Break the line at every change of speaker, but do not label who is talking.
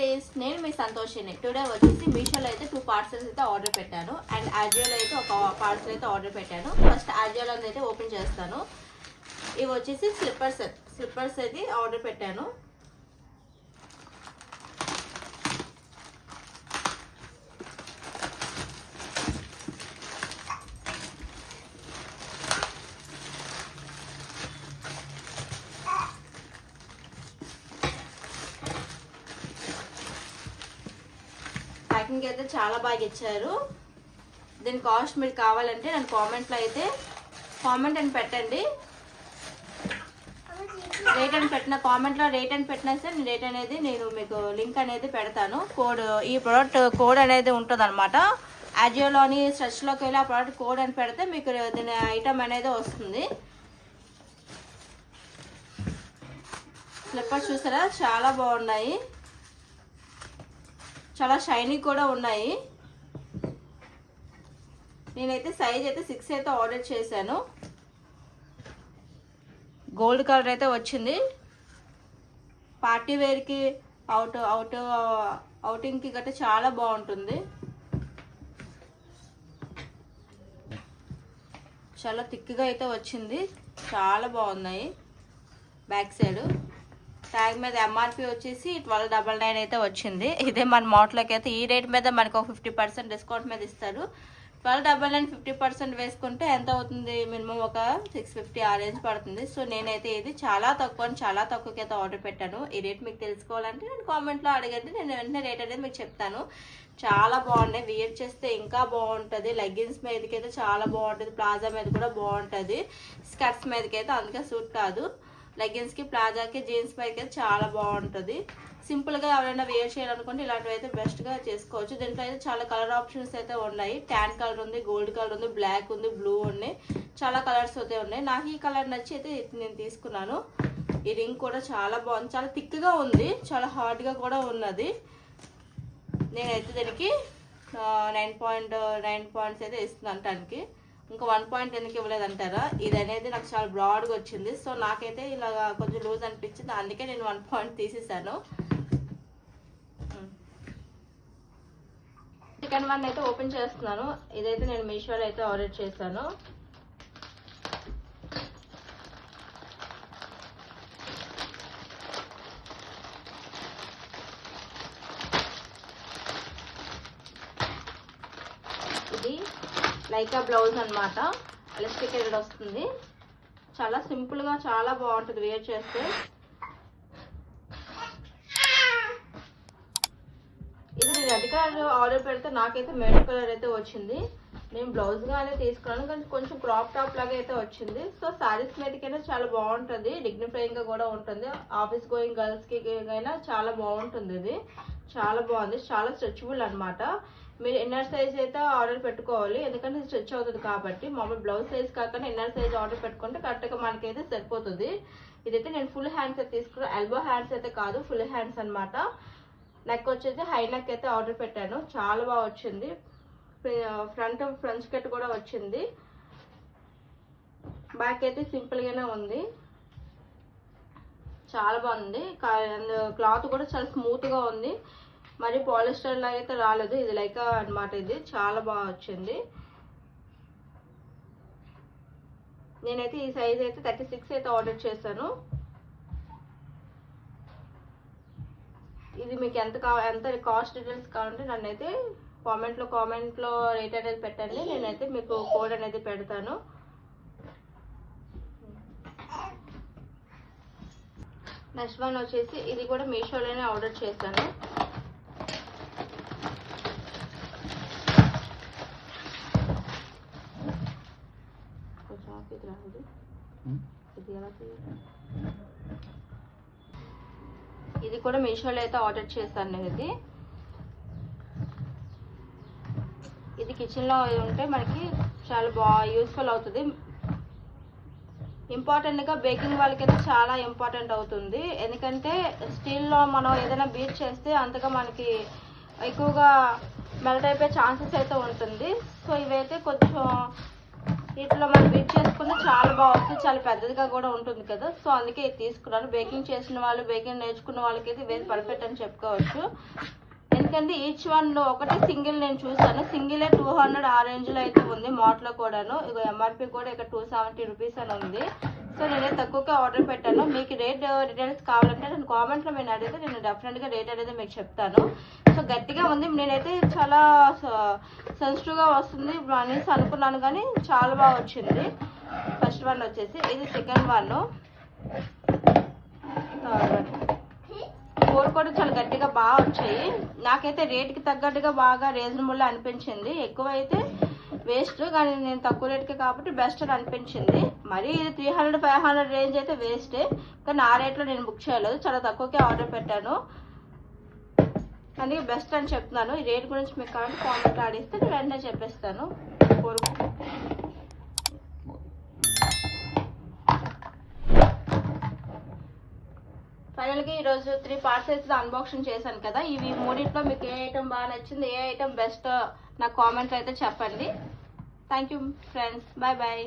Days నేను మీ Santoshini. Today వచ్చేసి మీషోలో అయితే టూ పార్సల్స్ అయితే ఆర్డర్ పెట్టాను. అండ్ ఆజియోలో అయితే ఒక పార్సల్ అయితే ఆర్డర్ పెట్టాను. ఫస్ట్ ఆజియోలో అయితే ఓపెన్ చేస్తాను. ఇవి వచ్చేసి స్లిప్పర్స్ స్లిప్పర్స్ అయితే ఆర్డర్ పెట్టాను. ప్యాకింగ్ అయితే చాలా బాగా ఇచ్చారు. దీని కాస్ట్ మీరు కావాలంటే నన్ను కామెంట్లో అయితే కామెంట్ అని పెట్టండి. రేట్ అని పెట్టిన కామెంట్లో రేట్ అని పెట్టినా సరే రేట్ అనేది నేను మీకు లింక్ అనేది పెడతాను. కోడ్ ఈ ప్రోడక్ట్ కోడ్ అనేది ఉంటుంది అనమాట అజియోలోని స్ట్రెచ్లోకి వెళ్ళి ఆ ప్రోడక్ట్ కోడ్ అని పెడితే మీకు దీని ఐటమ్ అనేది వస్తుంది. స్లిప్పర్స్ చూసారా? చాలా బాగున్నాయి. చాలా షైనీ కూడా ఉన్నాయి. నేనైతే సైజ్ అయితే సిక్స్ అయితే ఆర్డర్ చేశాను. గోల్డ్ కలర్ అయితే వచ్చింది. పార్టీ వేర్కి అవుట్ అవుట్ అవుటింగ్కి గట్రా చాలా బాగుంటుంది. చాలా థిక్గా అయితే వచ్చింది. చాలా బాగున్నాయి. బ్యాక్ సైడ్ ట్యాగ్ మీద ఎంఆర్పి వచ్చేసి ట్వెల్వ్ డబల్ నైన్ అయితే వచ్చింది. ఇదే మన మోట్లోకి అయితే ఈ రేట్ మీద మనకు ఒక ఫిఫ్టీ పర్సెంట్ డిస్కౌంట్ మీద ఇస్తారు. Twelve double nine fifty percent వేసుకుంటే ఎంత అవుతుంది? మినిమం ఒక సిక్స్ ఫిఫ్టీ ఆ రేంజ్ పడుతుంది. సో నేనైతే ఇది చాలా తక్కువ అని చాలా తక్కువకి అయితే ఆర్డర్ పెట్టాను. ఈ రేట్ మీకు తెలుసుకోవాలంటే నేను కామెంట్లో అడగండి. నేను వెంటనే రేట్ అనేది మీకు చెప్తాను. చాలా బాగున్నాయి. వియర్ చేస్తే ఇంకా బాగుంటుంది. లెగ్గిన్స్ మీదకి అయితే చాలా బాగుంటుంది. ప్లాజా మీద కూడా బాగుంటుంది. స్కర్ట్స్ మీదకి అయితే అందుకే సూట్ కాదు. లెగ్గిన్స్కి ప్లాజాకి జీన్స్ పైకి అయితే చాలా బాగుంటుంది. సింపుల్గా ఎవరైనా వేర్ చేయాలనుకుంటే ఇలాంటివి అయితే బెస్ట్గా చేసుకోవచ్చు. దీంట్లో అయితే చాలా కలర్ ఆప్షన్స్ అయితే ఉన్నాయి. ట్యాన్ కలర్ ఉంది గోల్డ్ కలర్ ఉంది బ్లాక్ ఉంది బ్లూ ఉన్నాయి. చాలా కలర్స్ అయితే ఉన్నాయి. నాకు ఈ కలర్ నచ్చి అయితే నేను తీసుకున్నాను. ఈ రింగ్ కూడా చాలా బాగుంది. చాలా థిక్గా ఉంది. చాలా హార్డ్గా కూడా ఉన్నది. నేనైతే దీనికి నైన్ పాయింట్ నైన్ పాయింట్స్ అయితే ఇస్తున్నాను దానికి ఇంకా వన్ పాయింట్ ఎందుకు ఇవ్వలేదంటారా ఇది అనేది నాకు చాలా బ్రాడ్గా వచ్చింది. సో నాకైతే ఇలా కొంచెం లూజ్ అనిపించింది. అందుకే నేను వన్ పాయింట్ తీసేసాను. Hmm. చికెన్ వన్ అయితే ఓపెన్ చేస్తున్నాను. ఇదైతే నేను మీషోలో అయితే ఆర్డర్ చేశాను ఇది లైకా బ్లౌజ్ అనమాట ఎలస్టికేటెడ్ వస్తుంది. చాలా సింపుల్గా చాలా బాగుంటుంది వేర్ చేస్తే. ఇది నేను రెడ్ కలర్ ఆర్డర్ పెడితే నాకైతే మెరూన్ కలర్ అయితే వచ్చింది. నేను బ్లౌజ్గానే తీసుకున్నాను కానీ కొంచెం క్రాప్ టాప్ లాగా అయితే వచ్చింది. సో శారీస్ మీదకైనా చాలా బాగుంటుంది. డిగ్నిఫైయింగ్గా కూడా ఉంటుంది. ఆఫీస్ గోయింగ్ గర్ల్స్కి అయినా చాలా బాగుంటుంది ఇది. చాలా బాగుంది. చాలా స్ట్రెచబుల్ అనమాట మీరు ఇన్నర్ సైజ్ అయితే ఆర్డర్ పెట్టుకోవాలి. ఎందుకంటే స్ట్రెచ్ అవుతుంది కాబట్టి. మామూలు బ్లౌజ్ సైజ్ కాకుండా ఇన్నర్ సైజ్ ఆర్డర్ పెట్టుకుంటే కరెక్ట్గా మనకైతే సరిపోతుంది. ఇదైతే నేను ఫుల్ హ్యాండ్స్ అయితే తీసుకున్నాను ఎల్బో హ్యాండ్స్ అయితే కాదు ఫుల్ హ్యాండ్స్ అనమాట నెక్ వచ్చేసి హై నెక్ అయితే ఆర్డర్ పెట్టాను. చాలా బాగా వచ్చింది. ఫ్రంట్ ఫ్రంట్ కట్ కూడా వచ్చింది. బ్యాక్ అయితే సింపుల్గానే ఉంది. చాలా బాగుంది. క్లాత్ కూడా చాలా స్మూత్గా ఉంది. మరి పాలిస్టర్ లాగా అయితే రాలేదు. ఇది లైక్ అన్నమాట ఇది. చాలా బాగా వచ్చింది. నేనైతే ఈ సైజ్ అయితే థర్టీ సిక్స్ అయితే ఆర్డర్ చేశాను. ఇది మీకు ఎంత కా ఎంత కాస్ట్ డీటెయిల్స్ కావాలంటే నన్ను అయితే కామెంట్లో కామెంట్లో రేట్ అనేది పెట్టండి. నేనైతే మీకు కోడ్ అనేది పెడతాను. నెక్స్ట్ వన్ వచ్చేసి ఇది కూడా మీషోలోనే ఆర్డర్ చేశాను కొంచెం ఆపు, ఇది రాదు. ఇది ఎలా ఇది కూడా మీషోలో అయితే ఆర్డర్ చేశాను నేను ఇది. ఇది కిచెన్లో ఉంటే మనకి చాలా బాగా యూస్ఫుల్ అవుతుంది. ఇంపార్టెంట్గా బేకింగ్ వాళ్ళకైతే చాలా ఇంపార్టెంట్ అవుతుంది. ఎందుకంటే స్టీల్లో మనం ఏదైనా బీట్ చేస్తే అంతగా మనకి ఎక్కువగా మెల్ట్ అయిపోయే ఛాన్సెస్ అయితే ఉంటుంది. సో ఇవైతే కొంచెం ఇట్లా మనం బీట్ చేసుకుంటే చాలా బాగుంటుంది. చాలా పెద్దదిగా కూడా ఉంటుంది కదా. సో అందుకే ఇది తీసుకున్నాను. బేకింగ్ చేసిన వాళ్ళు బేకింగ్ నేర్చుకున్న వాళ్ళకి అయితే వేసి పర్ఫెక్ట్ అని చెప్పుకోవచ్చు. ఎందుకంటే ఈచ్ వన్ ఒకటి సింగిల్ నేను చూసాను సింగిలే టూ హండ్రెడ్ ఆ రేంజ్లో అయితే ఉంది. మోట్లో కూడాను. ఇక ఎంఆర్పి కూడా ఇక టూ సెవెంటీ రూపీస్ అని ఉంది. సో నేనే తక్కువగా ఆర్డర్ పెట్టాను. మీకు రేట్ డీటెయిల్స్ కావాలంటే నేను కామెంట్లో మీరు అడిగితే నేను డెఫినెట్గా రేట్ అనేది మీకు చెప్తాను. సో గట్టిగా ఉంది. నేనైతే చాలా సెన్సిటివ్గా వస్తుంది అనేసి అనుకున్నాను కానీ చాలా బాగా వచ్చింది. ఫస్ట్ వన్ వచ్చేసి ఇది second one. Third one. Four కూడా చాలా గట్టిగా బాగా వచ్చాయి. నాకైతే రేట్కి తగ్గట్టుగా బాగా రీజనబుల్ అనిపించింది. ఎక్కువ అయితే వేస్ట్ కానీ నేను తక్కువ రేట్కే కాబట్టి బెస్ట్ అని అనిపించింది. మరి ఇది three hundred five hundred range అయితే వేస్టే. కానీ ఆ రేట్లో నేను బుక్ చేయలేదు. చాలా తక్కువకే ఆర్డర్ పెట్టాను. అందుకే బెస్ట్ అని చెప్తున్నాను. ఈ రేట్ గురించి మీకు కావాలంటే కామెంట్ ఆడిస్తే నేను వెంటనే చెప్పేస్తాను. ఫైనల్గా ఈరోజు త్రీ పార్సెల్స్ అన్బాక్సింగ్ చేశాను కదా. ఇవి మూడిట్లో మీకు ఏ ఐటమ్ బాగా నచ్చింది ఏ ఐటమ్ బెస్ట్ నాకు కామెంట్ అయితే చెప్పండి. Thank you friends bye bye